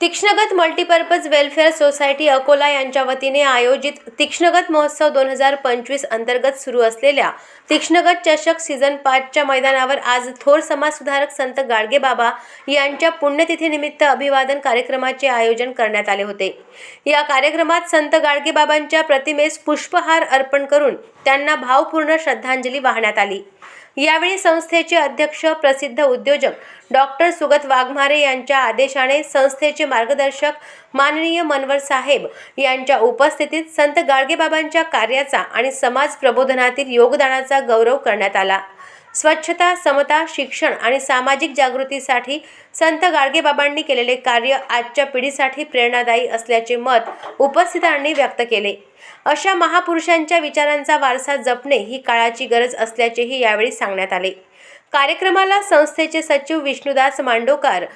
तीक्ष्णगत multipurpose welfare society Akola यांच्या वतीने आयोजित तीक्ष्णगत महोत्सव दोन हजार पंचवीस अंतर्गत सुरू असलेल्या तीक्ष्णगत चषक सीझन पाचच्या मैदानावर आज थोर समाजसुधारक संत गाडगेबाबा यांच्या पुण्यतिथीनिमित्त अभिवादन कार्यक्रमाचे आयोजन करण्यात आले होते. या कार्यक्रमात संत गाडगेबाबांच्या प्रतिमेस पुष्पहार अर्पण करून त्यांना भावपूर्ण श्रद्धांजली वाहण्यात आली. यावेळी संस्थेचे अध्यक्ष प्रसिद्ध उद्योजक डॉक्टर सुगत वाघमारे यांच्या आदेशाने संस्थेचे मार्गदर्शक माननीय मनवर साहेब यांच्या उपस्थितीत संत गाडगेबाबांच्या कार्याचा आणि समाज प्रबोधनातील योगदानाचा गौरव करण्यात आला. स्वच्छता समता शिक्षण आणि सामाजिक जागृतीसाठी संत गाडगेबाबांनी केलेले कार्य आजच्या पिढीसाठी प्रेरणादायी असल्याचे मत उपस्थितांनी व्यक्त केले. अशा महापुरुषांच्या विचारांचा वारसा जपणे ही काळाची गरज असल्याचेही यावेळी सांगण्यात आले. कार्यक्रमाला संस्थेचे सचिव विष्णुदास मांडोकार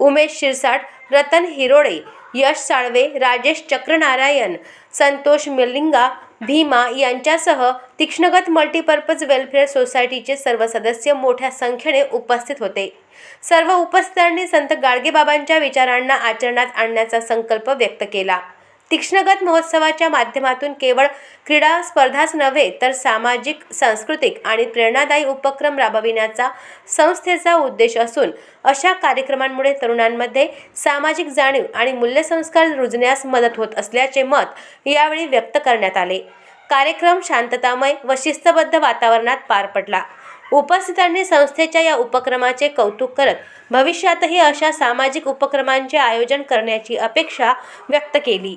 उमेश शिरसाट रतन हिरोडे यश साळवे राजेश चक्रनारायण संतोष मिलिंगा भीमा यांच्यासह तीक्ष्णगत मल्टीपर्पज वेलफेअर सोसायटीचे सर्व सदस्य मोठ्या संख्येने उपस्थित होते. सर्व उपस्थितांनी संत गाडगेबाबांच्या विचारांना आचरणात आणण्याचा संकल्प व्यक्त केला. तीक्ष्णगत महोत्सवाच्या माध्यमातून केवळ क्रीडा स्पर्धाच नव्हे तर सामाजिक सांस्कृतिक आणि प्रेरणादायी उपक्रम राबविण्याचा संस्थेचा उद्देश असून अशा कार्यक्रमांमुळे तरुणांमध्ये सामाजिक जाणीव आणि मूल्यसंस्कार रुजण्यास मदत होत असल्याचे मत यावेळी व्यक्त करण्यात आले. कार्यक्रम शांततामय व शिस्तबद्ध वातावरणात पार पडला. उपस्थितांनी संस्थेच्या या उपक्रमाचे कौतुक करत भविष्यातही अशा सामाजिक उपक्रमांचे आयोजन करण्याची अपेक्षा व्यक्त केली.